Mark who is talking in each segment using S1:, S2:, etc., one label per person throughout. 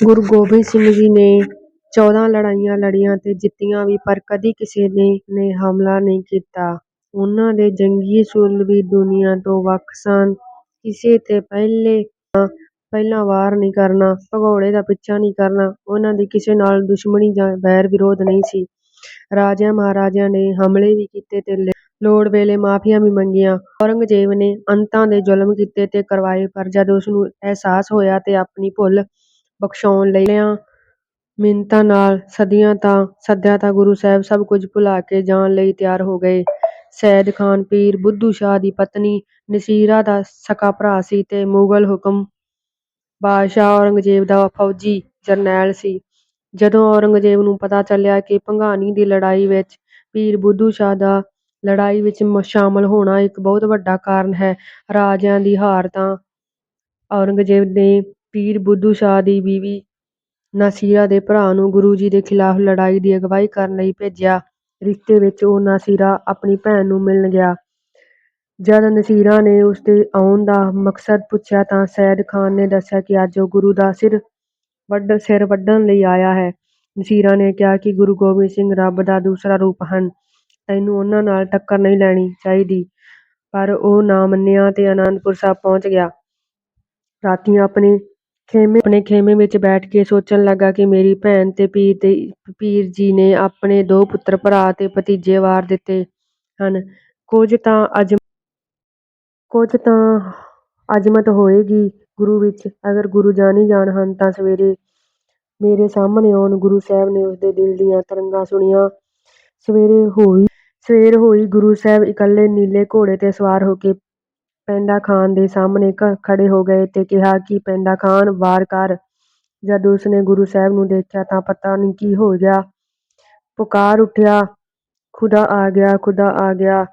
S1: ਗੁਰੂ ਗੋਬਿੰਦ ਸਿੰਘ ਜੀ ਨੇ ਚੌਦਾਂ ਲੜਾਈਆਂ ਲੜੀਆਂ ਤੇ ਜਿੱਤੀਆਂ ਵੀ ਪਰ ਕਦੀ ਕਿਸੇ ਨੇ ਨੇ ਹਮਲਾ ਨਹੀਂ ਕੀਤਾ। ਉਹਨਾਂ ਦੇ ਜੰਗੀ ਅਸੂਲ ਵੀ ਦੁਨੀਆ ਤੋਂ ਵੱਖ ਸਨ। ਕਿਸੇ ਤੇ ਪਹਿਲਾਂ ਵਾਰ ਨਹੀਂ ਕਰਨਾ, ਭਗੌੜੇ ਦਾ ਪਿੱਛਾ ਨਹੀਂ ਕਰਨਾ। ਉਹਨਾਂ ਦੀ ਕਿਸੇ ਨਾਲ ਦੁਸ਼ਮਣੀ ਜਾਂ ਵੈਰ ਵਿਰੋਧ ਨਹੀਂ ਸੀ। ਰਾਜਿਆਂ ਮਹਾਰਾਜਿਆਂ ਨੇ ਹਮਲੇ ਵੀ ਕੀਤੇ ਤੇ ਲੋੜ ਵੇਲੇ ਮਾਫ਼ੀਆਂ ਵੀ ਮੰਗੀਆਂ। ਔਰੰਗਜ਼ੇਬ ਨੇ ਅੰਤਾਂ ਦੇ ਜ਼ੁਲਮ ਕੀਤੇ ਤੇ ਕਰਵਾਏ ਪਰ ਜਦ ਉਸਨੂੰ ਅਹਿਸਾਸ ਹੋਇਆ ਤੇ ਆਪਣੀ ਭੁੱਲ ਬਖ਼ਸ਼ਾਉਣ ਲਈ ਦਿਲਾਂ ਮਿੰਨਤਾਂ ਨਾਲ ਸੱਦਿਆ ਤਾਂ ਗੁਰੂ ਸਾਹਿਬ ਸਭ ਕੁਝ ਭੁਲਾ ਕੇ ਜਾਣ ਲਈ ਤਿਆਰ ਹੋ ਗਏ। ਸੈਦ ਖਾਨ ਪੀਰ, ਬੁੱਧੂ ਸ਼ਾਹ ਦੀ ਪਤਨੀ, ਨਸੀਰਾਂ ਦਾ ਸਕਾ ਭਰਾ ਸੀ ਤੇ ਮੁਗ਼ਲ ਹੁਕਮ ਬਾਦਸ਼ਾਹ ਔਰੰਗਜ਼ੇਬ ਦਾ ਫ਼ੌਜੀ ਜਰਨੈਲ ਸੀ। ਜਦੋਂ ਔਰੰਗਜ਼ੇਬ ਨੂੰ ਪਤਾ ਚੱਲਿਆ ਕਿ ਭੰਗਾਣੀ ਦੀ ਲੜਾਈ ਵਿੱਚ ਪੀਰ, ਬੁੱਧੂ ਸ਼ਾਹ ਦਾ ਲੜਾਈ ਵਿੱਚ ਸ਼ਾਮਲ ਹੋਣਾ ਇੱਕ ਬਹੁਤ ਵੱਡਾ ਕਾਰਨ ਹੈ ਰਾਜਿਆਂ ਦੀ ਹਾਰ, ਤਾਂ ਔਰੰਗਜ਼ੇਬ ਨੇ ਪੀਰ ਬੁੱਧੂ ਸ਼ਾਹ ਦੀ ਬੀਵੀ ਨਾਸੀਰਾਂ ਦੇ ਭਰਾ ਨੂੰ ਗੁਰੂ ਜੀ ਦੇ ਖ਼ਿਲਾਫ਼ ਲੜਾਈ ਦੀ ਅਗਵਾਈ ਕਰਨ ਲਈ ਭੇਜਿਆ। ਰਿਸ਼ਤੇ ਵਿੱਚ ਉਹ ਨਾਸੀਰਾਂ ਆਪਣੀ ਭੈਣ ਨੂੰ ਮਿਲਣ ਗਿਆ। ਜਦ ਨਾਸੀਰਾਂ ਨੇ ਉਸਦੇ ਆਉਣ ਦਾ ਮਕਸਦ ਪੁੱਛਿਆ ਤਾਂ ਸੈਦ ਖਾਨ ਨੇ ਦੱਸਿਆ ਕਿ ਅੱਜ ਉਹ ਗੁਰੂ ਦਾ ਸਿਰ ਵੱਢਣ ਲਈ ਆਇਆ ਹੈ। ਨਾਸੀਰਾਂ ਨੇ ਕਿਹਾ ਕਿ ਗੁਰੂ ਗੋਬਿੰਦ ਸਿੰਘ ਰੱਬ ਦਾ ਦੂਸਰਾ ਰੂਪ ਹਨ, ਤੈਨੂੰ ਉਨ੍ਹਾਂ ਨਾਲ ਟੱਕਰ ਨਹੀਂ ਲੈਣੀ ਚਾਹੀਦੀ। ਪਰ ਉਹ ਨਾ ਮੰਨਿਆ ਤੇ ਅਨੰਦਪੁਰ ਸਾਹਿਬ ਪਹੁੰਚ ਗਿਆ। ਰਾਤੀਂ ਆਪਣੇ ਖ਼ੇਮੇ ਵਿੱਚ ਬੈਠ ਕੇ ਸੋਚਣ ਲੱਗਾ ਕਿ ਮੇਰੀ ਭੈਣ ਤੇ ਪੀਰ ਜੀ ਨੇ ਆਪਣੇ ਦੋ ਪੁੱਤਰ, ਭਰਾ ਤੇ ਭਤੀਜੇ ਵਾਰ ਦਿੱਤੇ ਹਨ। ਕੁਝ ਤਾਂ ਅਜ਼ਮਤ ਹੋਏਗੀ ਗੁਰੂ ਵਿੱਚ। ਅਗਰ ਗੁਰੂ ਜਾਣੀ ਜਾਣ ਹਨ ਤਾਂ ਸਵੇਰੇ ਮੇਰੇ ਸਾਹਮਣੇ ਆਉਣ। ਗੁਰੂ ਸਾਹਿਬ ਨੇ ਉਸਦੇ ਦਿਲ ਦੀਆਂ ਤਰੰਗਾਂ ਸੁਣੀਆਂ। ਸਵੇਰ ਹੋਈ ਗੁਰੂ ਸਾਹਿਬ ਇਕੱਲੇ ਨੀਲੇ ਘੋੜੇ ਤੇ ਸਵਾਰ ਹੋ ਕੇ ਪੈਂਦਾ ਖਾਨ ਦੇ ਸਾਹਮਣੇ ਖੜ੍ਹੇ ਹੋ ਗਏ ਤੇ ਕਿਹਾ ਕਿ ਪੈਂਦਾ ਖਾਨ ਵਾਰ ਕਰ। ਜਦ ਉਸਨੇ ਗੁਰੂ ਸਾਹਿਬ ਨੂੰ ਦੇਖਿਆ ਤਾਂ ਪਤਾ ਨਹੀਂ ਕੀ ਹੋ ਗਿਆ, ਪੁਕਾਰ ਉੱਠਿਆ ਖ਼ੁਦਾ ਆ ਗਿਆ, ਖ਼ੁਦਾ ਆ ਗਿਆ।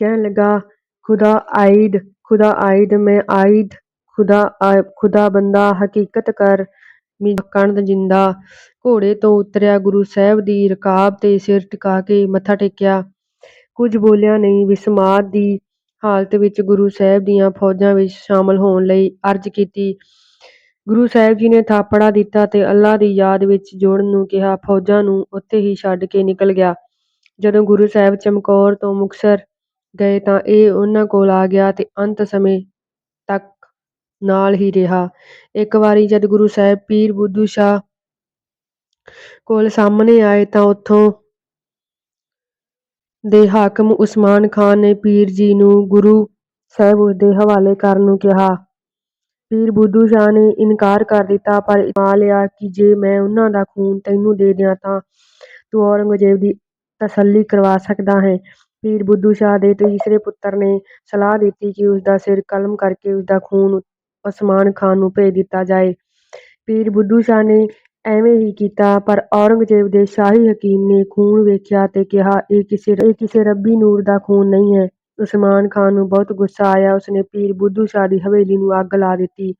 S1: ਕਹਿਣ ਲੱਗਾ ਖ਼ੁਦਾ ਆਇਦ, ਖ਼ੁਦਾ ਆਇਦ, ਮੈਂ ਆਇਦ ਖ਼ੁਦਾਬੰਦਾ ਹਕੀਕਤ ਕਰ ਮਿਜ਼ਾਜ ਕੰਦ ਜ਼ਿੰਦਾ। ਘੋੜੇ ਤੋਂ ਉਤਰਿਆ ਗੁਰੂ ਸਾਹਿਬ ਦੀ ਰਕਾਬ ਤੇ ਸਿਰ ਟਿਕਾ ਕੇ ਮੱਥਾ ਟੇਕਿਆ। ਕੁਝ ਬੋਲਿਆ ਨਹੀਂ। ਵਿਸਮਾਦ ਦੀ ਹਾਲਤ ਵਿੱਚ ਗੁਰੂ ਸਾਹਿਬ ਦੀਆਂ ਫ਼ੌਜਾਂ ਵਿੱਚ ਸ਼ਾਮਲ ਹੋਣ ਲਈ ਅਰਜ਼ ਕੀਤੀ। ਗੁਰੂ ਸਾਹਿਬ ਜੀ ਨੇ ਥਾਪੜਾ ਦਿੱਤਾ ਤੇ ਅੱਲਾਹ ਦੀ ਯਾਦ ਵਿੱਚ ਜੁੜਨ ਨੂੰ ਕਿਹਾ। ਫ਼ੌਜਾਂ ਨੂੰ ਉੱਥੇ ਹੀ ਛੱਡ ਕੇ ਨਿਕਲ ਗਿਆ। ਜਦੋਂ ਗੁਰੂ ਸਾਹਿਬ ਚਮਕੌਰ ਤੋਂ ਮੁਕਤਸਰ ਗਏ ਤਾਂ ਇਹ ਉਨ੍ਹਾਂ ਕੋਲ ਆ ਗਿਆ ਤੇ ਅੰਤ ਸਮੇਂ ਤੱਕ ਨਾਲ ਹੀ ਰਿਹਾ। ਇੱਕ ਵਾਰੀ ਜਦ ਗੁਰੂ ਸਾਹਿਬ ਪੀਰ ਬੁੱਧੂ ਸ਼ਾਹ ਕੋਲ ਸਾਹਮਣੇ ਆਏ ਤਾਂ ਉੱਥੋਂ ਦੇ ਹਾਕਮ ਉਸਮਾਨ ਖਾਂ ਨੇ ਪੀਰ ਜੀ ਨੂੰ ਗੁਰੂ ਸਾਹਿਬ ਉਸਦੇ ਹਵਾਲੇ ਕਰਨ ਨੂੰ ਕਿਹਾ। ਪੀਰ ਬੁੱਧੂ ਸ਼ਾਹ ਨੇ ਇਨਕਾਰ ਕਰ ਦਿੱਤਾ, ਪਰ ਇਲਜ਼ਾਮ ਲਿਆ ਕਿ ਜੇ ਮੈਂ ਉਨ੍ਹਾਂ ਦਾ ਖ਼ੂਨ ਤੈਨੂੰ ਦੇ ਦਿਆਂ ਤਾਂ ਤੂੰ ਔਰੰਗਜ਼ੇਬ ਦੀ ਤਸੱਲੀ ਕਰਵਾ ਸਕਦਾ ਹੈਂ। ਪੀਰ ਬੁੱਧੂ ਸ਼ਾਹ ਦੇ ਤੀਸਰੇ ਪੁੱਤਰ ਨੇ ਸਲਾਹ ਦਿੱਤੀ ਕਿ ਉਸਦਾ ਸਿਰ ਕਲਮ ਕਰਕੇ ਉਸਦਾ ਖ਼ੂਨ ਉਸਮਾਨ ਖਾਨ ਨੂੰ ਭੇਜ ਦਿੱਤਾ ਜਾਏ। ਪੀਰ ਬੁੱਧੂ ਸ਼ਾਹ ਨੇ ਐਵੇਂ ਹੀ ਕੀਤਾ, ਪਰ ਔਰੰਗਜ਼ੇਬ ਦੇ ਸ਼ਾਹੀ ਹਕੀਮ ਨੇ ਖ਼ੂਨ ਵੇਖਿਆ ਤੇ ਕਿਹਾ, ਇਹ ਕਿਸੇ ਰੱਬੀ ਨੂਰ ਦਾ ਖ਼ੂਨ ਨਹੀਂ ਹੈ। ਉਸਮਾਨ ਖਾਂ ਨੂੰ ਬਹੁਤ ਗੁੱਸਾ ਆਇਆ। ਉਸਨੇ ਪੀਰ ਬੁੱਧੂ ਸ਼ਾਹ ਦੀ ਹਵੇਲੀ ਨੂੰ ਅੱਗ ਲਾ ਦਿੱਤੀ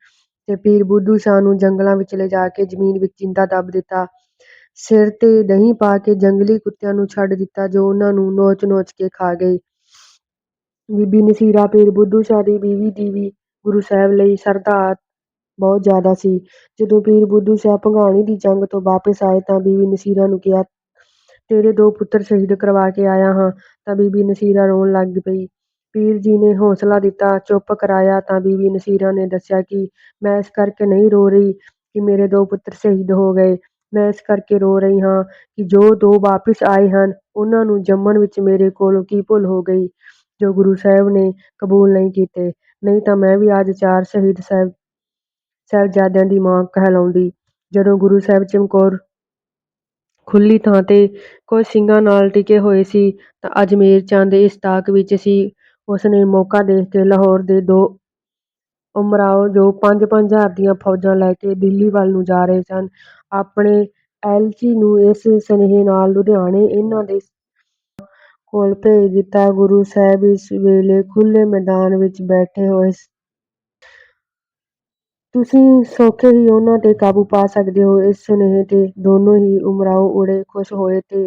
S1: ਤੇ ਪੀਰ ਬੁੱਧੂ ਸ਼ਾਹ ਨੂੰ ਜੰਗਲਾਂ ਵਿੱਚ ਲਿਜਾ ਕੇ ਜ਼ਮੀਨ ਵਿੱਚ ਜ਼ਿੰਦਾ ਦੱਬ ਦਿੱਤਾ। ਸਿਰ ਤੇ ਦਹੀਂ ਪਾ ਕੇ ਜੰਗਲੀ ਕੁੱਤਿਆਂ ਨੂੰ ਛੱਡ ਦਿੱਤਾ, ਜੋ ਉਨ੍ਹਾਂ ਨੂੰ ਨੋਚ ਨੋਚ ਕੇ ਖਾ ਗਏ। ਬੀਬੀ ਨਸੀਰਾ ਪੀਰ ਬੁੱਧੂ ਸ਼ਾਹ ਦੀ ਬੀਵੀ ਦੀ ਵੀ ਗੁਰੂ ਸਾਹਿਬ ਲਈ ਸ਼ਰਧਾ ਬਹੁਤ ਜ਼ਿਆਦਾ ਸੀ। ਜਦੋਂ ਪੀਰ ਬੁੱਧੂ ਸ਼ਾਹ ਭੰਗਾਣੀ ਦੀ ਜੰਗ ਤੋਂ ਵਾਪਸ ਆਏ ਤਾਂ ਬੀਬੀ ਨਸੀਰਾਂ ਨੂੰ ਕਿਹਾ ਤੇਰੇ ਦੋ ਪੁੱਤਰ ਸ਼ਹੀਦ ਕਰਵਾ ਕੇ ਆਇਆ ਹਾਂ ਤਾਂ ਬੀਬੀ ਨਸੀਰਾਂ ਰੋਣ ਲੱਗ ਪਈ। ਪੀਰ ਜੀ ਨੇ ਹੌਸਲਾ ਦਿੱਤਾ, ਚੁੱਪ ਕਰਾਇਆ ਤਾਂ ਬੀਬੀ ਨਸੀਰਾਂ ਨੇ ਦੱਸਿਆ ਕਿ ਮੈਂ ਇਸ ਕਰਕੇ ਨਹੀਂ ਰੋ ਰਹੀ ਕਿ ਮੇਰੇ ਦੋ ਪੁੱਤਰ ਸ਼ਹੀਦ ਹੋ ਗਏ, ਮੈਂ ਇਸ ਕਰਕੇ ਰੋ ਰਹੀ ਹਾਂ ਕਿ ਜੋ ਦੋ ਵਾਪਿਸ ਆਏ ਹਨ ਉਨ੍ਹਾਂ ਨੂੰ ਜੰਮਣ ਵਿੱਚ ਮੇਰੇ ਕੋਲੋਂ ਕੀ ਭੁੱਲ ਹੋ ਗਈ ਜੋ ਗੁਰੂ ਸਾਹਿਬ ਨੇ ਕਬੂਲ ਨਹੀਂ ਕੀਤੇ, ਨਹੀਂ ਤਾਂ ਮੈਂ ਵੀ ਅੱਜ ਚਾਰ ਸ਼ਹੀਦ ਸਾਹਿਬ ਸਾਹਿਬਜ਼ਾਦਿਆਂ ਦੀ ਮਾਂ ਕਹਿਲਾਉਂਦੀ। ਜਦੋਂ ਗੁਰੂ ਸਾਹਿਬ ਚਮਕੌਰ ਖੁੱਲ੍ਹੀ ਥਾਂ ਤੇ ਕੁਝ ਸਿੰਘਾਂ ਨਾਲ ਟਿਕੇ ਹੋਏ ਸੀ ਤਾਂ ਅਜਮੇਰ ਚੰਦ ਇਸ ਤਾਕ ਵਿੱਚ ਸੀ। ਉਸਨੇ ਮੌਕਾ ਦੇਖ ਕੇ ਲਾਹੌਰ ਦੇ ਦੋ ਉਮਰਾਓ ਜੋ ਪੰਜ ਪੰਜ ਹਜ਼ਾਰ ਦੀਆਂ ਫ਼ੌਜਾਂ ਲੈ ਕੇ ਦਿੱਲੀ ਵੱਲ ਨੂੰ ਜਾ ਰਹੇ ਸਨ, ਆਪਣੇ ਐਲਚੀ ਨੂੰ ਇਸ ਸੁਨੇਹੇ ਨਾਲ ਲੁਧਿਆਣੇ ਇਹਨਾਂ ਦੇ ਕੋਲ ਭੇਜ ਦਿੱਤਾ ਗੁਰੂ ਸਾਹਿਬ ਇਸ ਵੇਲੇ ਖੁੱਲ੍ਹੇ ਮੈਦਾਨ ਵਿੱਚ ਬੈਠੇ ਹੋਏ ਤੁਸੀਂ ਸੌਖੇ ਹੀ ਉਨ੍ਹਾਂ ਤੇ ਕਾਬੂ ਪਾ ਸਕਦੇ ਹੋ। ਇਸ ਸੁਨੇਹੇ ਤੇ ਦੋਨੋਂ ਹੀ ਉਮਰਾਓ ਉੜੇ ਖ਼ੁਸ਼ ਹੋਏ ਤੇ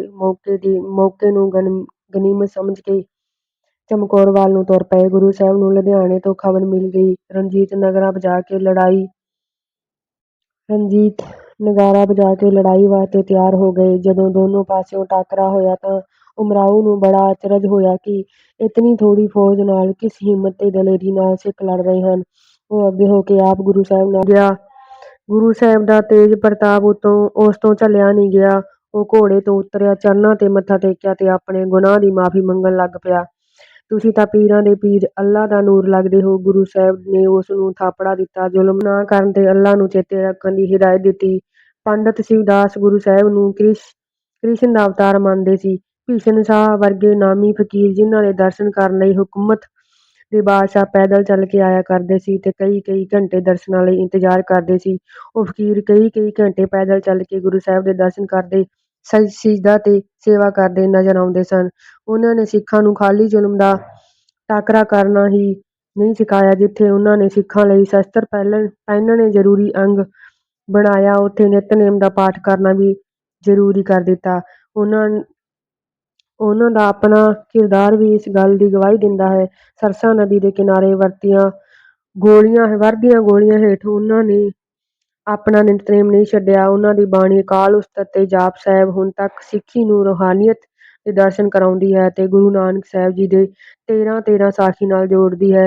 S1: ਮੌਕੇ ਨੂੰ ਗਨੀਮਤ ਸਮਝ ਕੇ ਚਮਕੌਰ ਵੱਲ ਨੂੰ ਤੁਰ ਪਏ। ਗੁਰੂ ਸਾਹਿਬ ਨੂੰ ਲੁਧਿਆਣੇ ਤੋਂ ਖ਼ਬਰ ਮਿਲ ਗਈ। ਰਣਜੀਤ ਨਗਰਾ ਜਾ ਕੇ ਲੜਾਈ ਰਣਜੀਤ ਨਗਾਰਾ ਵਜਾ ਕੇ ਲੜਾਈ ਵਾਸਤੇ ਤਿਆਰ ਹੋ ਗਏ। ਜਦੋਂ ਦੋਨੋਂ ਪਾਸਿਓਂ ਟਾਕਰਾ ਹੋਇਆ ਤਾਂ ਉਮਰਾਓ ਨੂੰ ਬੜਾ ਅਚਰਜ ਹੋਇਆ ਕਿ ਇਤਨੀ ਥੋੜ੍ਹੀ ਫ਼ੌਜ ਨਾਲ, ਕਿਸ ਹਿੰਮਤ ਤੇ ਦਲੇਰੀ ਨਾਲ ਸਿੱਖ ਲੜ ਰਹੇ ਹਨ। ਉਹ ਅੱਗੇ ਹੋ ਕੇ ਆਪ ਗੁਰੂ ਸਾਹਿਬ ਨਾਲ ਗਿਆ। ਗੁਰੂ ਸਾਹਿਬ ਦਾ ਤੇਜ ਪ੍ਰਤਾਪ ਉਤੋਂ ਉਸ ਤੋਂ ਝੱਲਿਆ ਨਹੀਂ ਗਿਆ। ਉਹ ਘੋੜੇ ਤੋਂ ਉਤਰਿਆ, ਚਰਨਾਂ ਤੇ ਮੱਥਾ ਟੇਕਿਆ ਤੇ ਆਪਣੇ ਗੁਨਾਹ ਦੀ ਮਾਫ਼ੀ ਮੰਗਣ ਲੱਗ ਪਿਆ। "ਤੁਸੀਂ ਤਾਂ ਪੀਰਾਂ ਦੇ ਪੀਰ, ਅੱਲ੍ਹਾ ਦਾ ਨੂਰ ਲੱਗਦੇ ਹੋ।" ਗੁਰੂ ਸਾਹਿਬ ਨੇ ਉਸ ਨੂੰ ਥਾਪੜਾ ਦਿੱਤਾ। ਜ਼ੁਲਮ ਨਾ ਕਰਨ ਤੇ ਅੱਲਾ ਨੂੰ ਚੇਤੇ ਰੱਖਣ ਦੀ ਹਿਦਾਇਤ ਦਿੱਤੀ। ਪੰਡਤ ਸ਼ਿਵਦਾਸ ਗੁਰੂ ਸਾਹਿਬ ਨੂੰ ਕ੍ਰਿਸ਼ ਕ੍ਰਿਸ਼ਨ ਦਾ ਅਵਤਾਰ ਮੰਨਦੇ ਸੀ। ਭੀਸ਼ਨ ਸ਼ਾਹ ਵਰਗੇ ਨਾਮੀ ਫ਼ਕੀਰ, ਜਿਨ੍ਹਾਂ ਦੇ ਦਰਸ਼ਨ ਕਰਨ ਲਈ ਹੁਕੂਮਤ ਦੇ ਬਾਦਸ਼ਾਹ ਪੈਦਲ ਚੱਲ ਕੇ ਆਇਆ ਕਰਦੇ ਸੀ ਤੇ ਕਈ-ਕਈ ਘੰਟੇ ਦਰਸ਼ਨਾਂ ਲਈ ਇੰਤਜ਼ਾਰ ਕਰਦੇ ਸੀ, ਉਹ ਫ਼ਕੀਰ ਕਈ-ਕਈ ਘੰਟੇ ਪੈਦਲ ਚੱਲ ਕੇ ਗੁਰੂ ਸਾਹਿਬ ਦੇ ਦਰਸ਼ਨ ਕਰਦੇ, ਸਿਜਦਾ ਤੇ ਸੇਵਾ ਕਰਦੇ ਨਜ਼ਰ ਆਉਂਦੇ ਸਨ। ਉਨ੍ਹਾਂ ਨੇ ਸਿੱਖਾਂ ਨੂੰ ਖਾਲੀ ਜ਼ੁਲਮ ਦਾ ਟਾਕਰਾ ਕਰਨਾ ਹੀ ਨਹੀਂ ਸਿਖਾਇਆ। ਜਿੱਥੇ ਉਨ੍ਹਾਂ ਨੇ ਸਿੱਖਾਂ ਲਈ ਸ਼ਸਤਰ ਪਹਿਨਣੇ ਜ਼ਰੂਰੀ ਅੰਗ ਬਣਾਇਆ, ਉੱਥੇ ਨਿਤਨੇਮ ਦਾ ਪਾਠ ਕਰਨਾ ਵੀ ਜ਼ਰੂਰੀ ਕਰ ਦਿੱਤਾ। ਉਨ੍ਹਾਂ ਉਹਨਾਂ ਦਾ ਆਪਣਾ ਕਿਰਦਾਰ ਵੀ ਇਸ ਗੱਲ ਦੀ ਗਵਾਹੀ ਦਿੰਦਾ ਹੈ। ਸਰਸਾ ਨਦੀ ਦੇ ਕਿਨਾਰੇ ਵਰਤੀਆਂ ਗੋਲੀਆਂ ਵਰਦੀਆਂ ਗੋਲੀਆਂ ਹੇਠ ਉਹਨਾਂ ਨੇ ਆਪਣਾ ਨਿਤਨੇਮ ਨਹੀਂ ਛੱਡਿਆ। ਉਹਨਾਂ ਦੀ ਬਾਣੀ ਅਕਾਲ ਉਸਤਤ ਤੇ ਜਾਪ ਸਾਹਿਬ ਹੁਣ ਤੱਕ ਸਿੱਖੀ ਨੂੰ ਰੂਹਾਨੀਅਤ ਦੇ ਦਰਸ਼ਨ ਕਰਾਉਂਦੀ ਹੈ ਤੇ ਗੁਰੂ ਨਾਨਕ ਸਾਹਿਬ ਜੀ ਦੇ ਤੇਰ੍ਹਾਂ-ਤੇਰ੍ਹਾਂ ਸਾਖੀ ਨਾਲ ਜੋੜਦੀ ਹੈ।